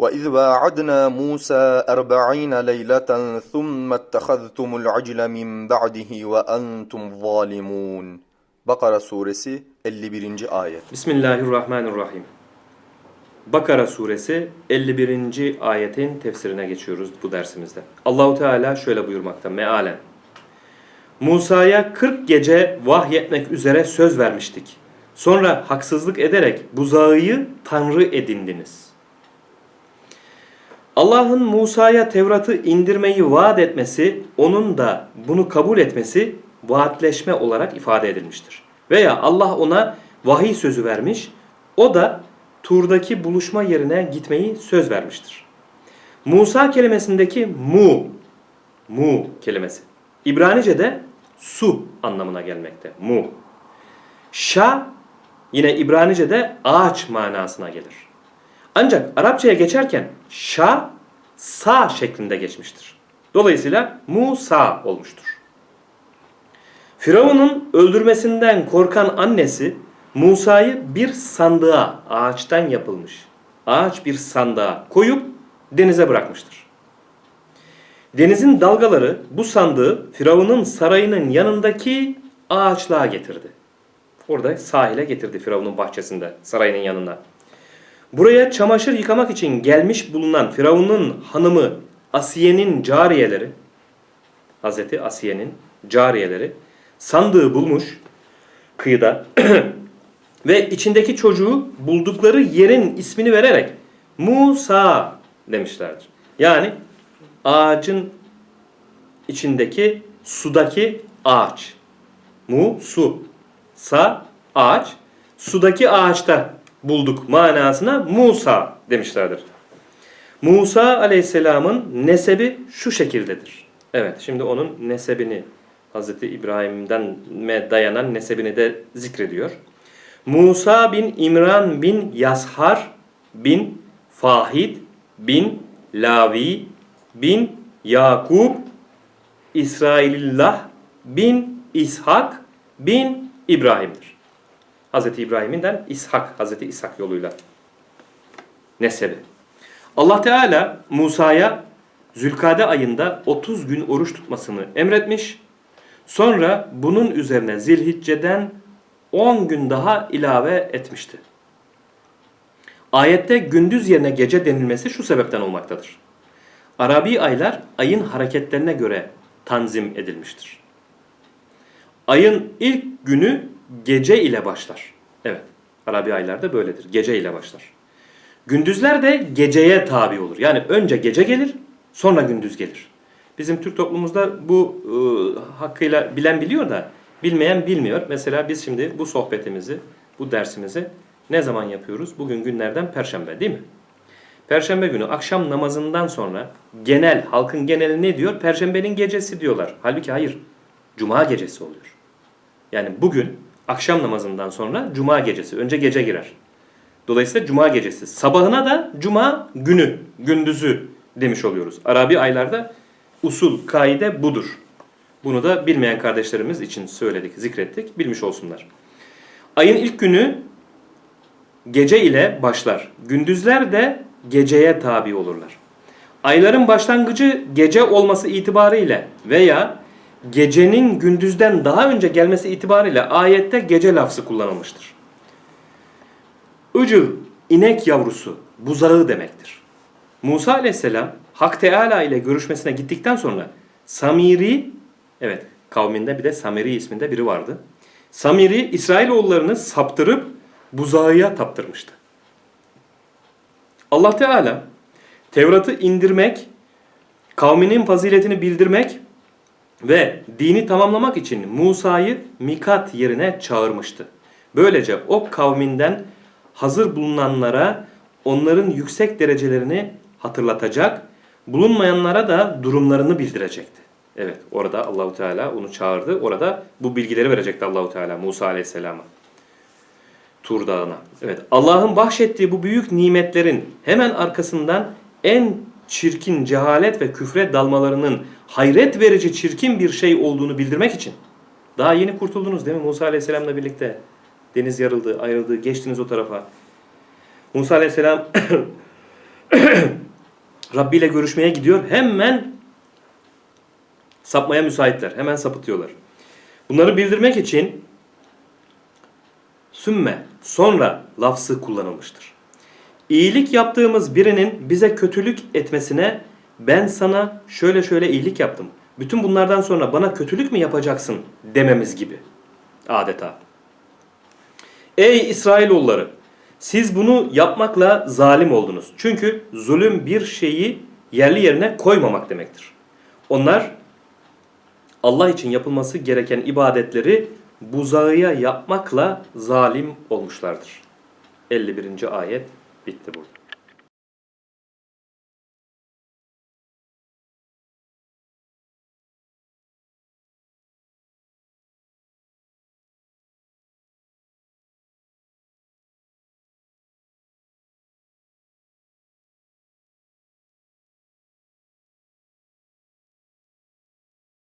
وَإِذْ وَاعَدْنَا مُوسَى أَرْبَعِينَ لَيْلَةً ثُمَّ اتَّخَذْتُمُ الْعَجْلَ مِنْ بَعْدِهِ وَأَنْتُمْ ظَالِمُونَ Bakara Suresi 51. Ayet Bismillahirrahmanirrahim Bakara Suresi 51. ayetin tefsirine geçiyoruz bu dersimizde. Allahu Teala şöyle buyurmakta mealen. Musa'ya 40 gece vahyetmek üzere söz vermiştik. Sonra haksızlık ederek buzağıyı tanrı edindiniz.'' Allah'ın Musa'ya Tevrat'ı indirmeyi vaat etmesi, onun da bunu kabul etmesi vaatleşme olarak ifade edilmiştir. Veya Allah ona vahiy sözü vermiş, o da Tur'daki buluşma yerine gitmeyi söz vermiştir. Musa kelimesindeki mu, mu kelimesi. İbranice'de su anlamına gelmekte. Mu. Şa yine İbranice'de ağaç manasına gelir. Ancak Arapçaya geçerken şa sa şeklinde geçmiştir. Dolayısıyla Musa olmuştur. Firavun'un öldürmesinden korkan annesi Musa'yı bir sandığa, ağaçtan yapılmış, ağaç bir sandığa koyup denize bırakmıştır. Denizin dalgaları bu sandığı Firavun'un sarayının yanındaki ağaçlığa getirdi. Orada sahile getirdi Firavun'un bahçesinde, sarayının yanına. Buraya çamaşır yıkamak için gelmiş bulunan Firavun'un hanımı Asiye'nin cariyeleri, Hazreti Asiye'nin cariyeleri sandığı bulmuş kıyıda ve içindeki çocuğu buldukları yerin ismini vererek Musa demişlerdir. Yani ağacın içindeki sudaki ağaç. Mu su. Sa ağaç. Sudaki ağaçta bulduk manasına Musa demişlerdir. Musa aleyhisselamın nesebi şu şekildedir. Evet şimdi onun nesebini Hazreti İbrahim'den dayanan nesebini de zikrediyor. Musa bin İmran bin Yashar bin Fahid bin Lavi bin Yakub İsrailillah bin İshak bin İbrahim'dir. Hazreti İbrahim'inden İshak, Hazreti İshak yoluyla nesebi. Allah Teala Musa'ya Zülkade ayında 30 gün oruç tutmasını emretmiş. Sonra bunun üzerine Zilhicce'den 10 gün daha ilave etmişti. Ayette gündüz yerine gece denilmesi şu sebepten olmaktadır. Arabi aylar ayın hareketlerine göre tanzim edilmiştir. Ayın ilk günü gece ile başlar. Evet, Arabi aylarda böyledir. Gece ile başlar. Gündüzler de geceye tabi olur. Yani önce gece gelir, sonra gündüz gelir. Bizim Türk toplumumuzda bu e, hakkıyla bilen biliyor da bilmeyen bilmiyor. Mesela biz şimdi bu sohbetimizi, bu dersimizi ne zaman yapıyoruz? Bugün günlerden Perşembe değil mi? Perşembe günü akşam namazından sonra genel, halkın geneli ne diyor? Perşembenin gecesi diyorlar. Halbuki hayır, Cuma gecesi oluyor. Yani bugün akşam namazından sonra Cuma gecesi, önce gece girer. Dolayısıyla Cuma gecesi. Sabahına da Cuma günü, gündüzü demiş oluyoruz. Arabi aylarda usul, kaide budur. Bunu da bilmeyen kardeşlerimiz için söyledik, zikrettik, bilmiş olsunlar. Ayın ilk günü gece ile başlar. Gündüzler de geceye tabi olurlar. Ayların başlangıcı gece olması itibariyle veya gecenin gündüzden daha önce gelmesi itibariyle ayette gece lafzı kullanılmıştır. Icıl, inek yavrusu, buzağı demektir. Musa aleyhisselam Hak Teala ile görüşmesine gittikten sonra Samiri, evet kavminde bir de Samiri isminde biri vardı. Samiri İsrailoğullarını saptırıp buzağıya taptırmıştı. Allah Teala Tevrat'ı indirmek, kavminin faziletini bildirmek ve dini tamamlamak için Musa'yı Mikat yerine çağırmıştı. Böylece o kavminden hazır bulunanlara onların yüksek derecelerini hatırlatacak, bulunmayanlara da durumlarını bildirecekti. Evet, orada Allahu Teala onu çağırdı. Orada bu bilgileri verecekti Allahu Teala Musa Aleyhisselam'a. Tur Dağı'na. Evet, Allah'ın bahşettiği bu büyük nimetlerin hemen arkasından en çirkin cehalet ve küfre dalmalarının hayret verici çirkin bir şey olduğunu bildirmek için daha yeni kurtuldunuz değil mi Musa Aleyhisselam'la birlikte deniz yarıldı, ayrıldı, geçtiniz o tarafa. Musa Aleyhisselam Rabbi ile görüşmeye gidiyor. Hemen sapmaya müsaitler. Hemen sapıtıyorlar. Bunları bildirmek için sümme sonra lafzı kullanılmıştır. İyilik yaptığımız birinin bize kötülük etmesine ben sana şöyle şöyle iyilik yaptım. Bütün bunlardan sonra bana kötülük mü yapacaksın dememiz gibi. Adeta. Ey İsrailoğulları! Siz bunu yapmakla zalim oldunuz. Çünkü zulüm bir şeyi yerli yerine koymamak demektir. Onlar Allah için yapılması gereken ibadetleri buzağıya yapmakla zalim olmuşlardır. 51. ayet bitti burada.